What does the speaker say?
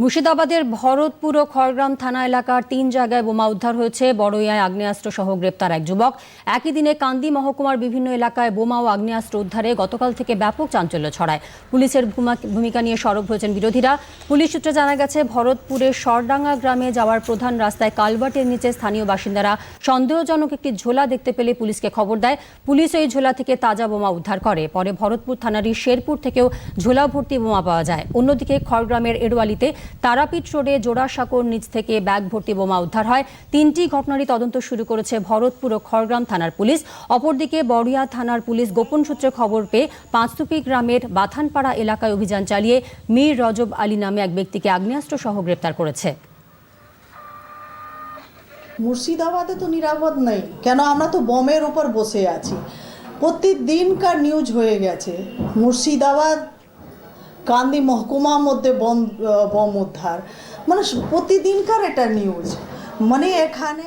মুর্শিদাবাদের ভরতপুর ও খড়গ্রাম থানা এলাকার তিন জায়গায় বোমা উদ্ধার হয়েছে। বড়ইয়ায় আগ্নেয়াস্ত্র সহ গ্রেপ্তার এক যুবক। একই দিনে কান্দি মহকুমার বিভিন্ন এলাকায় বোমা ও আগ্নেয়াস্ত্র উদ্ধারে গতকাল থেকে ব্যাপক চাঞ্চল্য ছড়ায়। পুলিশের ভূমিকা নিয়ে সরব হয়েছেন বিরোধীরা। পুলিশ সূত্রে জানা গেছে, ভরতপুরের সরডাঙ্গা গ্রামে যাওয়ার প্রধান রাস্তায় কালভার্টের নিচে স্থানীয় বাসিন্দারা সন্দেহজনক একটি ঝোলা দেখতে পেলে পুলিশকে খবর দেয়। পুলিশ ওই ঝোলা থেকে তাজা বোমা উদ্ধার করে। পরে ভরতপুর থানারই শেরপুর থেকেও ঝোলা ভর্তি বোমা পাওয়া যায়। অন্যদিকে খড়গ্রামের এড়োয়ালিতে তারাপীঠ রোডে জোড়াসাঁকোর নিচ থেকে ব্যাগ ভর্তি বোমা উদ্ধার হয়। তিনটি ঘটনারই তদন্ত শুরু করেছে ভরতপুর ও খড়গ্রাম থানার পুলিশ। অপরদিকে বড়িয়া থানার পুলিশ গোপন সূত্রে খবর পেয়ে পাঁচতুপি গ্রামের বাথানপাড়া এলাকায় অভিযান চালিয়ে মীর রজব আলী নামে এক ব্যক্তিকে আগ্নেয়াস্ত্র সহ গ্রেপ্তার করেছে। মুর্শিদাবাদে তো নিরাপদ নেই। কেন? আমরা তো বমের উপর বসে আছি। প্রতিদিনকার নিউজ হয়ে গেছে। মুর্শিদাবাদ কান্দি মহকুমার মধ্যে বম বম উদ্ধার। মানে প্রতিদিনকার এটা নিউজ মানে এখানে